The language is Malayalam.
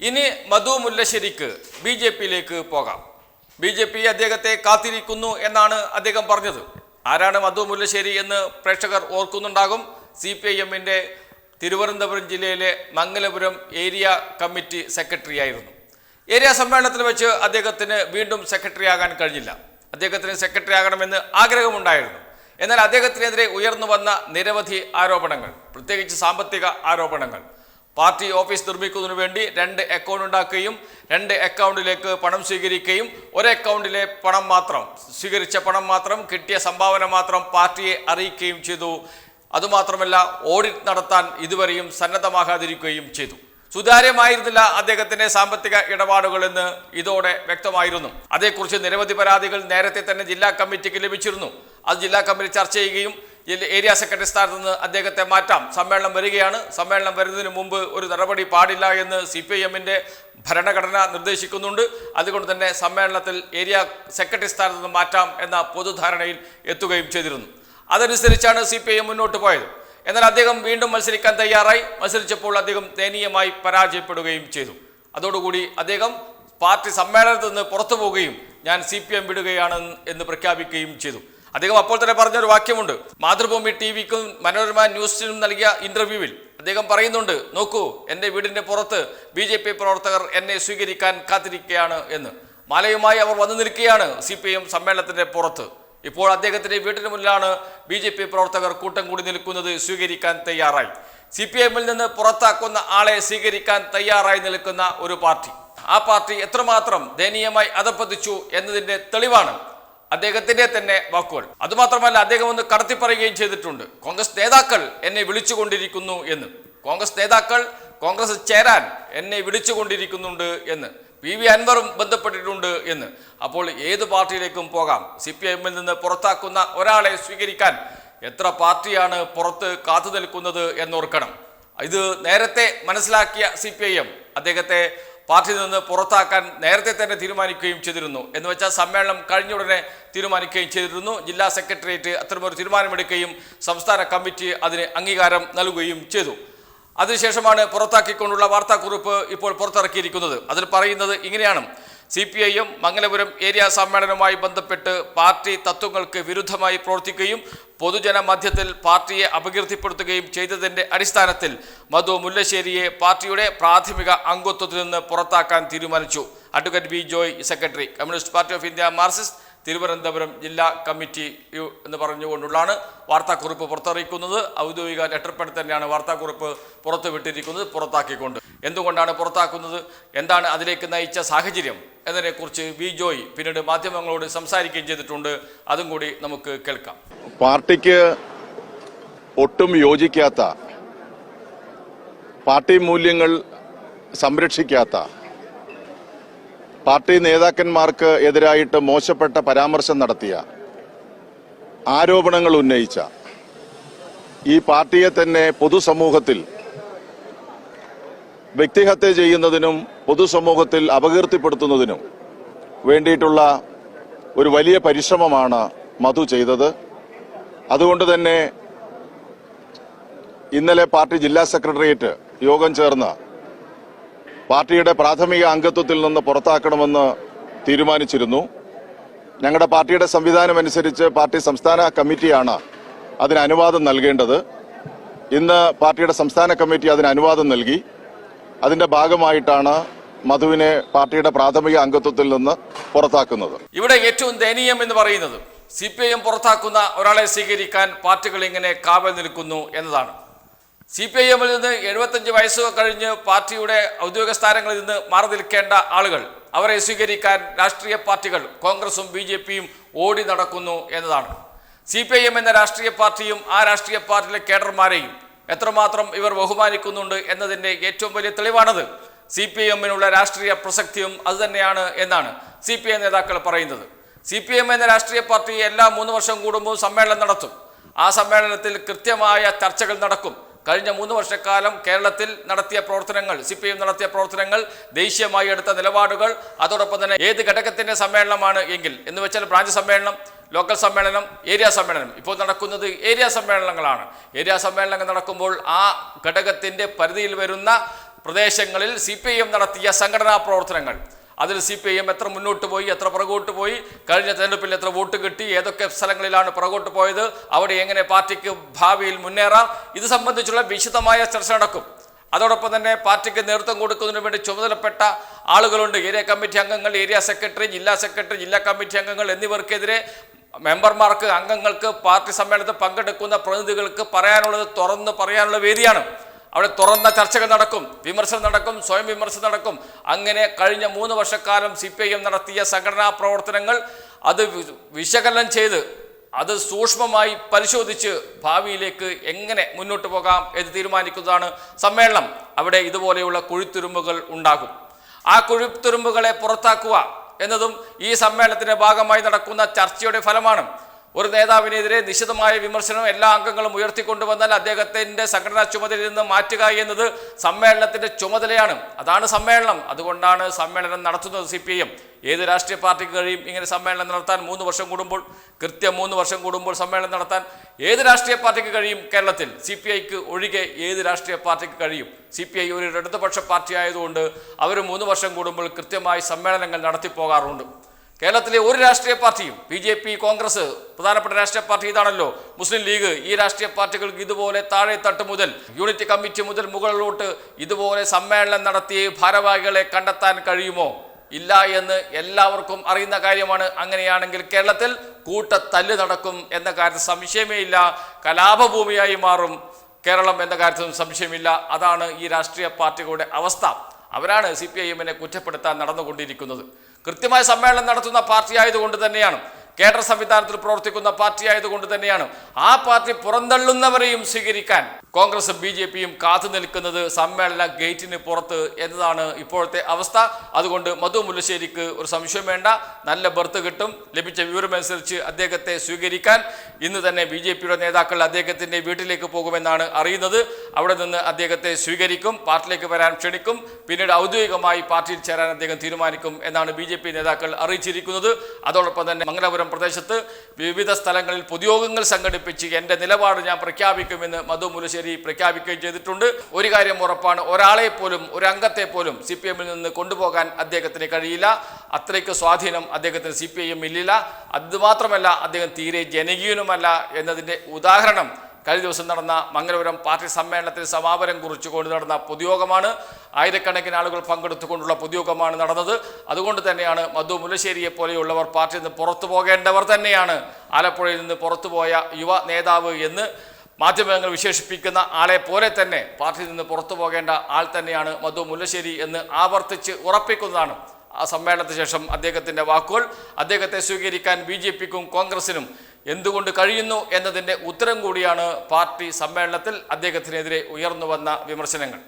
ഇനി മധു മുല്ലശ്ശേരിക്ക് ബി ജെ പിയിലേക്ക് പോകാം. ബി ജെ പി അദ്ദേഹത്തെ കാത്തിരിക്കുന്നു എന്നാണ് അദ്ദേഹം പറഞ്ഞത്. ആരാണ് മധു മുല്ലശ്ശേരി എന്ന് പ്രേക്ഷകർ ഓർക്കുന്നുണ്ടാകും. സി പി ഐ എമ്മിന്റെ തിരുവനന്തപുരം ജില്ലയിലെ മംഗലപുരം ഏരിയ കമ്മിറ്റി സെക്രട്ടറി ആയിരുന്നു ഏരിയ സമ്മേളനത്തിൽ വെച്ച് അദ്ദേഹത്തിന് വീണ്ടും സെക്രട്ടറി ആകാൻ കഴിഞ്ഞില്ല. അദ്ദേഹത്തിന് സെക്രട്ടറി ആകണമെന്ന് ആഗ്രഹമുണ്ടായിരുന്നു. എന്നാൽ അദ്ദേഹത്തിനെതിരെ ഉയർന്നു വന്ന നിരവധി ആരോപണങ്ങൾ പ്രത്യേകിച്ച് സാമ്പത്തിക ആരോപണങ്ങൾ. പാർട്ടി ഓഫീസ് നിർമ്മിക്കുന്നതിനു വേണ്ടി രണ്ട് അക്കൗണ്ട് ഉണ്ടാക്കുകയും രണ്ട് അക്കൗണ്ടിലേക്ക് പണം സ്വീകരിക്കുകയും ഒരു അക്കൗണ്ടിലെ പണം മാത്രം സ്വീകരിച്ച പണം മാത്രം കിട്ടിയ സംഭാവന മാത്രം പാർട്ടിയെ അറിയിക്കുകയും ചെയ്തു. അതുമാത്രമല്ല ഓഡിറ്റ് നടത്താൻ ഇതുവരെയും സന്നദ്ധമാകാതിരിക്കുകയും ചെയ്തു. സുതാര്യമായിരുന്നില്ല അദ്ദേഹത്തിന്റെ സാമ്പത്തിക ഇടപാടുകൾ എന്ന് ഇതോടെ വ്യക്തമായിരുന്നു. അതേക്കുറിച്ച് നിരവധി പരാതികൾ നേരത്തെ തന്നെ ജില്ലാ കമ്മിറ്റിക്ക് ലഭിച്ചിരുന്നു. അത് ജില്ലാ കമ്മിറ്റി ചർച്ച ചെയ്യുകയും ഏരിയ സെക്രട്ടറി സ്ഥാനത്ത് നിന്ന് അദ്ദേഹത്തെ മാറ്റാം. സമ്മേളനം വരികയാണ്. സമ്മേളനം വരുന്നതിന് മുമ്പ് ഒരു നടപടി പാടില്ല എന്ന് സി പി ഐ എമ്മിന്റെ ഭരണഘടന നിർദ്ദേശിക്കുന്നുണ്ട്. അതുകൊണ്ട് തന്നെ സമ്മേളനത്തിൽ ഏരിയ സെക്രട്ടറി സ്ഥാനത്ത് നിന്ന് മാറ്റാം എന്ന പൊതുധാരണയിൽ എത്തുകയും ചെയ്തിരുന്നു. അതനുസരിച്ചാണ് സി പി ഐ എം മുന്നോട്ട് പോയത്. എന്നാൽ അദ്ദേഹം വീണ്ടും മത്സരിക്കാൻ തയ്യാറായി. മത്സരിച്ചപ്പോൾ അദ്ദേഹം ദയനീയമായി പരാജയപ്പെടുകയും ചെയ്തു. അതോടുകൂടി അദ്ദേഹം പാർട്ടി സമ്മേളനത്തിൽ നിന്ന് പുറത്തു പോവുകയും ഞാൻ സി പി എം വിടുകയാണ് എന്ന് പ്രഖ്യാപിക്കുകയും ചെയ്തു. അദ്ദേഹം അപ്പോൾ തന്നെ പറഞ്ഞൊരു വാക്യമുണ്ട്. മാതൃഭൂമി ടി വിക്കും മനോരമ ന്യൂസിനും നൽകിയ ഇന്റർവ്യൂവിൽ അദ്ദേഹം പറയുന്നുണ്ട് നോക്കൂ എന്റെ വീടിന്റെ പുറത്ത് ബി ജെ പി പ്രവർത്തകർ എന്നെ സ്വീകരിക്കാൻ കാത്തിരിക്കുകയാണ് എന്ന്. മാലയുമായി അവർ വന്നു നിൽക്കുകയാണ് സി പി എം സമ്മേളനത്തിന്റെ പുറത്ത്. ഇപ്പോൾ അദ്ദേഹത്തിന്റെ വീട്ടിന് മുന്നിലാണ് ബി ജെ പി പ്രവർത്തകർ കൂട്ടം കൂടി നിൽക്കുന്നത് സ്വീകരിക്കാൻ തയ്യാറായി. സി പി എമ്മിൽ നിന്ന് പുറത്താക്കുന്ന ആളെ സ്വീകരിക്കാൻ തയ്യാറായി നിൽക്കുന്ന ഒരു പാർട്ടി. ആ പാർട്ടി എത്രമാത്രം ദയനീയമായി അധപ്പതിച്ചു എന്നതിന്റെ തെളിവാണ് അദ്ദേഹത്തിന്റെ തന്നെ വാക്കുകൾ. അതുമാത്രമല്ല അദ്ദേഹം ഒന്ന് കടത്തി പറയുകയും ചെയ്തിട്ടുണ്ട്. കോൺഗ്രസ് നേതാക്കൾ എന്നെ വിളിച്ചുകൊണ്ടിരിക്കുന്നു എന്ന്. കോൺഗ്രസ് നേതാക്കൾ കോൺഗ്രസ് ചേരാൻ എന്നെ വിളിച്ചുകൊണ്ടിരിക്കുന്നുണ്ട് എന്ന്. പി വി അൻവറും ബന്ധപ്പെട്ടിട്ടുണ്ട് എന്ന്. അപ്പോൾ ഏത് പാർട്ടിയിലേക്കും പോകാം? സി പി എമ്മിൽ നിന്ന് പുറത്താക്കുന്ന ഒരാളെ സ്വീകരിക്കാൻ എത്ര പാർട്ടിയാണ് പുറത്ത് കാത്തു നിൽക്കുന്നത് എന്നോർക്കണം. ഇത് നേരത്തെ മനസ്സിലാക്കിയ സി പി ഐ എം. അദ്ദേഹത്തെ പാർട്ടിയിൽ നിന്ന് പുറത്താക്കാൻ നേരത്തെ തന്നെ തീരുമാനിക്കുകയും ചെയ്തിരുന്നു. എന്ന് വെച്ചാൽ സമ്മേളനം കഴിഞ്ഞ ഉടനെ തീരുമാനിക്കുകയും ചെയ്തിരുന്നു. ജില്ലാ സെക്രട്ടേറിയറ്റ് അത്തരമൊരു തീരുമാനമെടുക്കുകയും സംസ്ഥാന കമ്മിറ്റി അതിന് അംഗീകാരം നൽകുകയും ചെയ്തു. അതിനുശേഷമാണ് പുറത്താക്കിക്കൊണ്ടുള്ള വാർത്താക്കുറിപ്പ് ഇപ്പോൾ പുറത്തിറക്കിയിരിക്കുന്നത്. അതിൽ പറയുന്നത് ഇങ്ങനെയാണ്. C P I Mangalapuram area സമ്മേളനവുമായി ബന്ധപ്പെട്ട് പാർട്ടി തത്വങ്ങൾക്ക് വിരുദ്ധമായി പ്രവർത്തിക്കുകയും പൊതുജന മധ്യത്തിൽ പാർട്ടിയെ അപകീർത്തിപ്പെടുത്തുകയും ചെയ്തതിന്റെ അടിസ്ഥാനത്തിൽ മധു മുല്ലശ്ശേരിയെ പാർട്ടിയുടെ പ്രാഥമിക അംഗത്വത്തിൽ നിന്ന് പുറത്താക്കാൻ തീരുമാനിച്ചു. Advocate B Joy secretary communist party of India Marxist Thiruvananthapuram ജില്ലാ കമ്മിറ്റി എന്ന് പറഞ്ഞുകൊണ്ടുള്ളാണ് വാർത്താക്കുറിപ്പ് പുറത്തിറക്കുന്നത് ഔദ്യോഗിക ലെറ്റർപ്പടി തന്നെയാണ് വാർത്താക്കുറിപ്പ് പുറത്തുവിട്ടിരിക്കുന്നത് പുറത്താക്കിക്കൊണ്ട്. എന്തുകൊണ്ടാണ് പുറത്താക്കുന്നത്? എന്താണ് അതിലേക്ക് നയിച്ച സാഹചര്യം? എന്നതിനെക്കുറിച്ച് വി ജോയ് പിന്നീട് മാധ്യമങ്ങളോട് സംസാരിക്കുകയും ചെയ്തിട്ടുണ്ട്. അതും കൂടി നമുക്ക് കേൾക്കാം. പാർട്ടിക്ക് ഒട്ടും യോജിക്കാത്ത പാർട്ടി മൂല്യങ്ങൾ സംരക്ഷിക്കാത്ത പാർട്ടി നേതാക്കന്മാർക്ക് എതിരായിട്ട് മോശപ്പെട്ട പരാമർശം നടത്തിയ ആരോപണങ്ങൾ ഉന്നയിച്ച ഈ പാർട്ടിയെ തന്നെ പൊതുസമൂഹത്തിൽ വ്യക്തിഹത്യ ചെയ്യുന്നതിനും പൊതുസമൂഹത്തിൽ അപകീർത്തിപ്പെടുത്തുന്നതിനും വേണ്ടിയിട്ടുള്ള ഒരു വലിയ പരിശ്രമമാണ് മധു ചെയ്തത്. അതുകൊണ്ട് തന്നെ ഇന്നലെ പാർട്ടി ജില്ലാ സെക്രട്ടേറിയറ്റ് യോഗം ചേർന്ന് പാർട്ടിയുടെ പ്രാഥമിക അംഗത്വത്തിൽ നിന്ന് പുറത്താക്കണമെന്ന് തീരുമാനിച്ചിരുന്നു. ഞങ്ങളുടെ പാർട്ടിയുടെ സംവിധാനം അനുസരിച്ച് പാർട്ടി സംസ്ഥാന കമ്മിറ്റിയാണ് അതിന് അനുവാദം നൽകേണ്ടത്. ഇന്ന് പാർട്ടിയുടെ സംസ്ഥാന കമ്മിറ്റി അതിന് അനുവാദം നൽകി. അതിന്റെ ഭാഗമായിട്ടാണ് മധുവിനെ പാർട്ടിയുടെ പ്രാഥമിക അംഗത്വത്തിൽ നിന്ന് പുറത്താക്കുന്നത്. ഇവിടെ ഏറ്റവും ദയനീയം എന്ന് പറയുന്നത് സി പി ഐ എം പുറത്താക്കുന്ന ഒരാളെ സ്വീകരിക്കാൻ പാർട്ടികൾ ഇങ്ങനെ കാവൽ നിൽക്കുന്നു എന്നതാണ്. സി പി ഐ എമ്മിൽ നിന്ന് എഴുപത്തഞ്ച് വയസ്സ് കഴിഞ്ഞ് പാർട്ടിയുടെ ഔദ്യോഗിക സ്ഥാനങ്ങളിൽ നിന്ന് മാറി നിൽക്കേണ്ട ആളുകൾ അവരെ സ്വീകരിക്കാൻ രാഷ്ട്രീയ പാർട്ടികൾ കോൺഗ്രസും ബി ജെ പിയും ഓടി നടക്കുന്നു എന്നതാണ്. സി പി ഐ എം എന്ന രാഷ്ട്രീയ പാർട്ടിയും ആ രാഷ്ട്രീയ പാർട്ടിയിലെ കേഡർമാരെയും എത്രമാത്രം ഇവർ ബഹുമാനിക്കുന്നുണ്ട് എന്നതിന്റെ ഏറ്റവും വലിയ തെളിവാണത് സി പി എമ്മിനുള്ള രാഷ്ട്രീയ പ്രസക്തിയും അതുതന്നെയാണ് എന്നാണ് സി പി ഐ നേതാക്കൾ പറയുന്നത്. സി പി എം എന്ന രാഷ്ട്രീയ പാർട്ടി എല്ലാ മൂന്ന് വർഷം കൂടുമ്പോൾ സമ്മേളനം നടത്തും. ആ സമ്മേളനത്തിൽ കൃത്യമായ ചർച്ചകൾ നടക്കും. കഴിഞ്ഞ മൂന്ന് വർഷക്കാലം കേരളത്തിൽ നടത്തിയ പ്രവർത്തനങ്ങൾ സി പി എം നടത്തിയ പ്രവർത്തനങ്ങൾ ദേശീയമായി എടുത്ത നിലപാടുകൾ അതോടൊപ്പം തന്നെ ഏത് ഘടകത്തിന്റെ സമ്മേളനമാണ് എങ്കിൽ എന്ന് വെച്ചാൽ ബ്രാഞ്ച് സമ്മേളനം ലോക്കൽ സമ്മേളനം ഏരിയ സമ്മേളനം. ഇപ്പോൾ നടക്കുന്നത് ഏരിയ സമ്മേളനങ്ങളാണ്. ഏരിയ സമ്മേളനങ്ങൾ നടക്കുമ്പോൾ ആ ഘടകത്തിന്റെ പരിധിയിൽ വരുന്ന പ്രദേശങ്ങളിൽ സി പി ഐ എം നടത്തിയ സംഘടനാ പ്രവർത്തനങ്ങൾ. അതിൽ സി പി ഐ എം എത്ര മുന്നോട്ട് പോയി എത്ര പുറകോട്ട് പോയി കഴിഞ്ഞ തെരഞ്ഞെടുപ്പിൽ എത്ര വോട്ട് കിട്ടി ഏതൊക്കെ സ്ഥലങ്ങളിലാണ് പുറകോട്ട് പോയത് അവിടെ എങ്ങനെ പാർട്ടിക്ക് ഭാവിയിൽ മുന്നേറാം ഇത് സംബന്ധിച്ചുള്ള വിശദമായ ചർച്ച നടക്കും. അതോടൊപ്പം തന്നെ പാർട്ടിക്ക് നേതൃത്വം കൊടുക്കുന്നതിന് വേണ്ടി ചുമതലപ്പെട്ട ആളുകളുണ്ട്. ഏരിയ കമ്മിറ്റി അംഗങ്ങൾ ഏരിയ സെക്രട്ടറി ജില്ലാ സെക്രട്ടറി ജില്ലാ കമ്മിറ്റി അംഗങ്ങൾ എന്നിവർക്കെതിരെ മെമ്പർമാർക്ക് അംഗങ്ങൾക്ക് പാർട്ടി സമ്മേളനത്തിൽ പങ്കെടുക്കുന്ന പ്രതിനിധികൾക്ക് പറയാനുള്ളത് തുറന്ന് പറയാനുള്ള വേദിയാണ്. അവിടെ തുറന്ന ചർച്ചകൾ നടക്കും വിമർശനം നടക്കും സ്വയം വിമർശനം നടക്കും. അങ്ങനെ കഴിഞ്ഞ മൂന്ന് വർഷക്കാലം സി പി ഐ എം നടത്തിയ സംഘടനാ പ്രവർത്തനങ്ങൾ അത് വിശകലനം ചെയ്ത് അത് സൂക്ഷ്മമായി പരിശോധിച്ച് ഭാവിയിലേക്ക് എങ്ങനെ മുന്നോട്ട് പോകാം എന്ന് തീരുമാനിക്കുന്നതാണ് സമ്മേളനം. അവിടെ ഇതുപോലെയുള്ള കുഴിത്തുരുമ്പുകൾ ഉണ്ടാകും. ആ കുഴിത്തുരുമ്പുകളെ പുറത്താക്കുക എന്നതും ഈ സമ്മേളനത്തിന്റെ ഭാഗമായി നടക്കുന്ന ചർച്ചയുടെ ഫലമാണ്. ഒരു നേതാവിനെതിരെ നിശിതമായ വിമർശനം എല്ലാ അംഗങ്ങളും ഉയർത്തിക്കൊണ്ടുവന്നാൽ അദ്ദേഹത്തിന്റെ സംഘടനാ ചുമതലയിൽ നിന്ന് മാറ്റുക എന്നത് സമ്മേളനത്തിന്റെ ചുമതലയാണ്. അതാണ് സമ്മേളനം. അതുകൊണ്ടാണ് സമ്മേളനം നടത്തുന്നത് സി ഏത് രാഷ്ട്രീയ പാർട്ടിക്ക് കഴിയും? ഇങ്ങനെ സമ്മേളനം നടത്താൻ മൂന്ന് വർഷം കൂടുമ്പോൾ കൃത്യം മൂന്ന് വർഷം കൂടുമ്പോൾ സമ്മേളനം നടത്താൻ ഏത് രാഷ്ട്രീയ പാർട്ടിക്ക് കഴിയും കേരളത്തിൽ? സി പി ഐക്ക് ഒഴികെ ഏത് രാഷ്ട്രീയ പാർട്ടിക്ക് കഴിയും? സി പി ഐ ഒരു ഇടതുപക്ഷ പാർട്ടി ആയതുകൊണ്ട് അവർ മൂന്ന് വർഷം കൂടുമ്പോൾ കൃത്യമായി സമ്മേളനങ്ങൾ നടത്തിപ്പോകാറുണ്ട് കേരളത്തിലെ ഒരു രാഷ്ട്രീയ പാർട്ടിയും ബി ജെ പി കോൺഗ്രസ് പ്രധാനപ്പെട്ട രാഷ്ട്രീയ പാർട്ടി ഇതാണല്ലോ. മുസ്ലിം ലീഗ് ഈ രാഷ്ട്രീയ പാർട്ടികൾക്ക് ഇതുപോലെ താഴെ തട്ട് മുതൽ യൂണിറ്റ് കമ്മിറ്റി മുതൽ മുകളിലോട്ട് ഇതുപോലെ സമ്മേളനം നടത്തി ഭാരവാഹികളെ കണ്ടെത്താൻ കഴിയുമോ? ഇല്ല എന്ന് എല്ലാവർക്കും അറിയുന്ന കാര്യമാണ്. അങ്ങനെയാണെങ്കിൽ കേരളത്തിൽ കൂട്ട തല്ല് നടക്കും എന്ന കാര്യത്തിൽ സംശയമേ ഇല്ല. കലാപഭൂമിയായി മാറും കേരളം എന്ന കാര്യത്തിലും സംശയമില്ല. അതാണ് ഈ രാഷ്ട്രീയ പാർട്ടികളുടെ അവസ്ഥ. അവരാണ് സി പി ഐ എമ്മിനെ കുറ്റപ്പെടുത്താൻ നടന്നുകൊണ്ടിരിക്കുന്നത്. കൃത്യമായ സമ്മേളനം നടത്തുന്ന പാർട്ടി ആയതുകൊണ്ട് തന്നെയാണ്. കേഡർ സംവിധാനത്തിൽ പ്രവർത്തിക്കുന്ന പാർട്ടി ആയതുകൊണ്ട് തന്നെയാണ്. ആ പാർട്ടി പുറന്തള്ളുന്നവരെയും സ്വീകരിക്കാൻ കോൺഗ്രസും ബി ജെ പിയും കാത്തു നിൽക്കുന്നത് സമ്മേളന ഗേറ്റിന് പുറത്ത് എന്നതാണ് ഇപ്പോഴത്തെ അവസ്ഥ. അതുകൊണ്ട് മധു മുല്ലശ്ശേരിക്ക് ഒരു സംശയം വേണ്ട. നല്ല ബർത്ത് കിട്ടും. ലഭിച്ച വിവരമനുസരിച്ച് അദ്ദേഹത്തെ സ്വീകരിക്കാൻ ഇന്ന് തന്നെ ബി ജെ പിയുടെ നേതാക്കൾ അദ്ദേഹത്തിന്റെ വീട്ടിലേക്ക് പോകുമെന്നാണ് അറിയുന്നത്. അവിടെ നിന്ന് അദ്ദേഹത്തെ സ്വീകരിക്കും പാർട്ടിയിലേക്ക് വരാൻ ക്ഷണിക്കും. പിന്നീട് ഔദ്യോഗികമായി പാർട്ടിയിൽ ചേരാൻ അദ്ദേഹം തീരുമാനിക്കും എന്നാണ് ബി ജെ പി നേതാക്കൾ അറിയിച്ചിരിക്കുന്നത്. അതോടൊപ്പം തന്നെ മംഗലപുരം പ്രദേശത്ത് വിവിധ സ്ഥലങ്ങളിൽ പൊതുയോഗങ്ങൾ സംഘടിപ്പിച്ച് എന്റെ നിലപാട് ഞാൻ പ്രഖ്യാപിക്കുമെന്ന് മധു മുലശ്ശേരി പ്രഖ്യാപിക്കുകയും ചെയ്തിട്ടുണ്ട്. ഒരു കാര്യം ഉറപ്പാണ് ഒരാളെ പോലും ഒരു അംഗത്തെ പോലും സി പി എമ്മിൽ നിന്ന് കൊണ്ടുപോകാൻ അദ്ദേഹത്തിന് കഴിയില്ല. അത്രയ്ക്ക് സ്വാധീനം അദ്ദേഹത്തിന് സി പി ഐ എം ഇല്ലില്ല. അതുമാത്രമല്ല അദ്ദേഹം തീരെ ജനകീയനുമല്ല എന്നതിന്റെ ഉദാഹരണം കഴിഞ്ഞ ദിവസം നടന്ന മംഗലപുരം പാർട്ടി സമ്മേളനത്തിൽ സമാപനം കുറിച്ചുകൊണ്ട് നടന്ന പൊതുയോഗമാണ്. ആയിരക്കണക്കിന് ആളുകൾ പങ്കെടുത്തുകൊണ്ടുള്ള പൊതുയോഗമാണ് നടന്നത്. അതുകൊണ്ട് തന്നെയാണ് മധു മുല്ലശ്ശേരിയെ പോലെയുള്ളവർ പാർട്ടിയിൽ നിന്ന് പുറത്തു പോകേണ്ടവർ തന്നെയാണ്. ആലപ്പുഴയിൽ നിന്ന് പുറത്തുപോയ യുവ നേതാവ് എന്ന് മാധ്യമങ്ങൾ വിശേഷിപ്പിക്കുന്ന ആളെ പോലെ തന്നെ പാർട്ടിയിൽ നിന്ന് പുറത്തു പോകേണ്ട ആൾ തന്നെയാണ് മധു മുല്ലശ്ശേരി എന്ന് ആവർത്തിച്ച് ഉറപ്പിക്കുന്നതാണ്. ആ സമ്മേളനത്തിന് ശേഷം അദ്ദേഹത്തിന്റെ വാക്കുകൾ അദ്ദേഹത്തെ സ്വീകരിക്കാൻ ബി ജെ പിക്കും കോൺഗ്രസിനും എന്തുകൊണ്ട് കഴിയുന്നു എന്നതിന്റെ ഉത്തരം കൂടിയാണ് പാർട്ടി സമ്മേളനത്തിൽ അദ്ദേഹത്തിനെതിരെ ഉയർന്നു വന്ന വിമർശനങ്ങൾ.